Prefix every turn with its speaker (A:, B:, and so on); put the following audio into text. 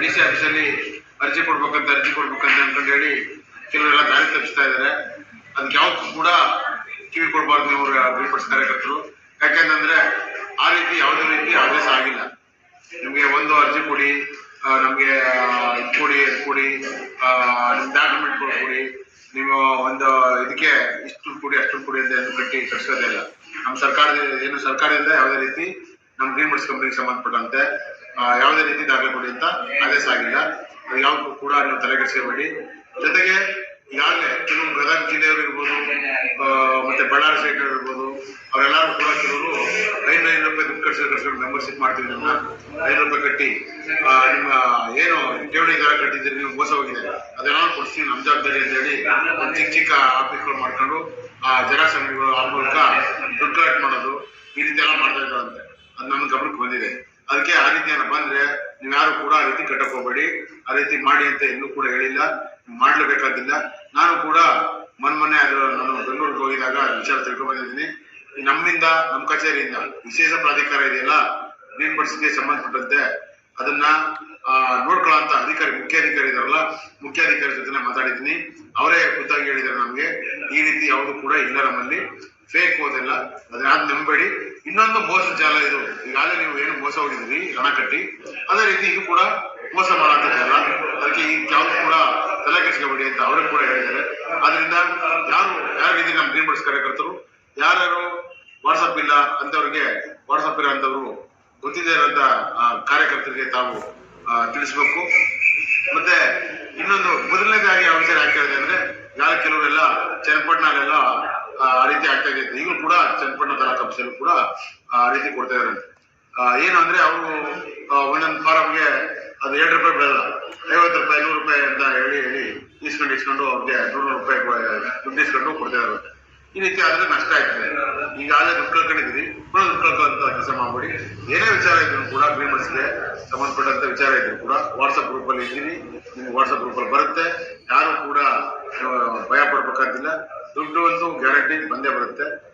A: D C ಆಫೀಸಲ್ಲಿ ಅರ್ಜಿ ಕೊಡ್ಬೇಕಂತ ಅರ್ಜಿ ಕೊಡ್ಬೇಕಂತ ಅನ್ಕೊಂಡು ಹೇಳಿ ಕೆಲವರೆಲ್ಲ ದಾರಿ ತಪ್ಪಿಸ್ತಾ ಇದ್ದಾರೆ ಅದಕ್ಕೆ ಯಾವತ್ತೂ ಕೂಡ ಕಿವಿ ಕೊಡಬಾರ್ದು ನೀವು ಬಿಲ್ಪಡಿಸ್ ಕಾರ್ಯಕರ್ತರು. ಯಾಕೆಂತಂದ್ರೆ ಆ ರೀತಿ ಯಾವುದೇ ರೀತಿ ಆದೇಶ ಆಗಿಲ್ಲ. ನಿಮಗೆ ಒಂದು ಅರ್ಜಿ ಕೊಡಿ ನಮ್ಗೆ ಆ, ಕೊಡಿ ಕೊಡಿ ನಿಮ್ ಡಾಕ್ಯುಮೆಂಟ್ ಕೊಡಿ ನೀವು ಒಂದು ಇದಕ್ಕೆ ಇಷ್ಟು ಕೊಡಿ ಅಷ್ಟು ಕೊಡಿ ಅಂತ ಏನು ಕಟ್ಟಿ ಕಟ್ಸೋದಿಲ್ಲ ನಮ್ಮ ಸರ್ಕಾರದ ಏನು ಸರ್ಕಾರದಿಂದ ಯಾವುದೇ ರೀತಿ ನಮ್ಮ ಗ್ರೀನ್ ಕಂಪ್ನಿಗೆ ಸಂಬಂಧಪಟ್ಟಂತೆ ಯಾವುದೇ ರೀತಿ ದಾಖಲೆ ಕೊಡಿ ಅಂತ ಆದೇಶ ಆಗಿಲ್ಲ. ಅದು ಯಾವ್ದು ಕೂಡ ನೀವು ತಲೆಗೆಡಿಸ್ಕೋಬೇಡಿ ಜೊತೆಗೆ ಈಗಾಗಲೇ ಕೆಲವು ಗದಗ ಜಿಲ್ಲೆಯವರು ಇರ್ಬೋದು ಮತ್ತೆ ಬಳ್ಳಾರಿ ಸೈಡ್ ಇರ್ಬೋದು, ಅವರೆಲ್ಲರೂ ಕೂಡ ಕೆಲವರು ಐನೂರು ಐನೂರು ರೂಪಾಯಿ ದುಡ್ಡು ಕಟ್ಸಿ ಕಟ್ಸ್ಕೊಂಡು ಮೆಂಬರ್ಶಿಪ್ ಮಾಡ್ತೀವಿ ನಿಮ್ಮ ಐನೂರು ರೂಪಾಯಿ ಕಟ್ಟಿ ನಿಮ್ಮ ಏನು ಠೇವಣಿ ದರ ಕಟ್ಟಿದ್ದೀರಿ, ನೀವು ಮೋಸ ಹೋಗಿದೆ ಅದೆಲ್ಲ ಕೊಡ್ತೀವಿ ನಮ್ಮ ಜವಾಬ್ದಾರಿ ಅಂತ ಹೇಳಿ ಒಂದು ಚಿಕ್ಕ ಚಿಕ್ಕ ಆಫೀಸ್ಗಳು ಮಾಡ್ಕೊಂಡು ಆ ಜನ ಅಂಗಡಿಗಳು ಆ ಮೂಲಕ ದುಡ್ಡು ಕಲೆಕ್ಟ್ ಮಾಡೋದು. ಈ ರೀತಿ ಎಲ್ಲ ಮಾಡ್ತಾ ಇದ್ದಾರಂತೆ ಅದು ನಮ್ಮ ಗಮನಕ್ಕೆ ಬಂದಿದೆ ಅದಕ್ಕೆ ಆ ರೀತಿ ಏನೋ ಬಂದ್ರೆ ನೀವ್ಯಾರು ಕೂಡ ಆ ರೀತಿ ಕಟ್ಟಕ್ ಹೋಗ್ಬೇಡಿ ಆ ರೀತಿ ಮಾಡಿ ಅಂತ ಇನ್ನೂ ಕೂಡ ಹೇಳಿಲ್ಲ ಮಾಡ್ಲೇಬೇಕಾದಿಲ್ಲ ನಾನು ಕೂಡ ಮೊನ್ನೆ ಮೊನ್ನೆ ಅದು ನಾನು ಬೆಂಗಳೂರಿಗೆ ಹೋಗಿದಾಗ ವಿಚಾರ ತಿಳ್ಕೊಂಡ್ ಬಂದಿದ್ದೀನಿ ನಮ್ಮಿಂದ ನಮ್ಮ ಕಚೇರಿಯಿಂದ ವಿಶೇಷ ಪ್ರಾಧಿಕಾರ ಇದೆಯಲ್ಲ ಗ್ರೀನ್ ಪರಿಸ್ಥಿತಿಗೆ ಸಂಬಂಧಪಟ್ಟಂತೆ ಅದನ್ನ ನೋಡ್ಕೊಳ್ಳೋ ಅಂತ ಅಧಿಕಾರಿ, ಮುಖ್ಯಾಧಿಕಾರಿ ಇದಾರಲ್ಲ, ಮುಖ್ಯಾಧಿಕಾರಿ ಜೊತೆ ಮಾತಾಡಿದ್ದೀನಿ. ಅವರೇ ಖುದ್ದಾಗಿ ಹೇಳಿದ್ದಾರೆ ನಮ್ಗೆ. ಈ ರೀತಿ ಯಾವುದು ಕೂಡ ಇಲ್ಲ ನಮ್ಮಲ್ಲಿ. ಫೇಕ್ ಓದಿಲ್ಲ ಅದನ್ನ ನಂಬೇಡಿ ಇನ್ನೊಂದು ಮೋಸ ಜಾಲ ಇದು. ಈಗಾಗಲೇ ನೀವು ಏನು ಮೋಸ ಹೋಗಿದ್ರಿ ಹಣ ಕಟ್ಟಿ ಅದೇ ರೀತಿ ಇದು ಕೂಡ ಮೋಸ ಮಾಡಂತದ್ದಲ್ಲ ಅದಕ್ಕೆ ಈ ಯಾವ್ದು ಕೂಡ ತಲೆ ಕೆಡಿಸ್ಕೋಬೇಡಿ ಅಂತ ಅವರು ಕೂಡ ಹೇಳಿದ್ದಾರೆ. ಆದ್ರಿಂದ ಯಾರು ಯಾರಿಗಿದೆ ನಮ್ಮ ಗ್ರೀನ್ ಬಡ್ಸ್ ಕಾರ್ಯಕರ್ತರು ಯಾರ್ಯಾರು ವಾಟ್ಸಪ್ ಇಲ್ಲ ಅಂತವ್ರಿಗೆ ವಾಟ್ಸಪ್ ಅಂತವ್ರು ಗೊತ್ತಿದೆ ಇರೋಂಥ ಆ, ಕಾರ್ಯಕರ್ತರಿಗೆ ತಾವು ತಿಳಿಸ್ಬೇಕು. ಮತ್ತೆ ಇನ್ನೊಂದು ಮೊದಲನೇದಾಗಿ ಯಾವ ವಿಚಾರ ಯಾಕೆ ಕೆಲವರೆಲ್ಲ ಚನ್ನಪಟ್ಟಣಲೆಲ್ಲ ಆ ರೀತಿ ಆಗ್ತಾ ಇದೆ ಈಗಲೂ ಕೂಡ ಚನ್ನಪಟ್ಟಣ ತಾಲೂಕು ಆಫೀಸಲ್ಲೂ ಕೂಡ, ಆ, ರೀತಿ ಕೊಡ್ತಾ ಇದಾರೆ ಏನು ಅಂದ್ರೆ ಅವರು ಒಂದೊಂದು ಫಾರಮ್ಗೆ ಅದು ಎರಡು ರೂಪಾಯಿ ಬೆಳೆದ. ಐವತ್ತು ರೂಪಾಯಿ, ನೂರು ರೂಪಾಯಿ ಅಂತ ಹೇಳಿ ಹೇಳಿ ಇಸ್ಕೊಂಡು ಇಸ್ಕೊಂಡು ಅವ್ರಿಗೆ ನೂರು ರೂಪಾಯಿ ದುಡ್ಡು ಇಸ್ಕೊಂಡು ಕೊಡ್ತಾ ಇದಾರೆ ಈ ರೀತಿ ಆದ್ರೆ ನಷ್ಟ ಆಯ್ತದೆ ಈಗಾಗಲೇ ದುಡ್ಡು ಕಳ್ಕೊಂಡಿದ್ವಿ ಪುನಃ ದುಡ್ಡು ಕಳ್ಕೊಳ್ಳುವಂತ ಕೆಲಸ ಮಾಡ್ಬಿಡಿ. ಏನೇ ವಿಚಾರ ಇದ್ರು ಕೂಡ ಗ್ರೀಮರ್ಸ್ಗೆ ಸಂಬಂಧಪಟ್ಟಂತ ವಿಚಾರ ಇದ್ರು ಕೂಡ ವಾಟ್ಸಪ್ ಗ್ರೂಪ್ ಅಲ್ಲಿ ಇದ್ದೀವಿ ನಿಮ್ಗೆ ವಾಟ್ಸಪ್ ಗ್ರೂಪ್ ಅಲ್ಲಿ ಬರುತ್ತೆ. ಯಾರು ಕೂಡ ಭಯ ಪಡ್ಬೇಕಂತಿಲ್ಲ ದುಡ್ಡು ಒಂದು ಗ್ಯಾರಂಟಿ ಬಂದೇ ಬರುತ್ತೆ.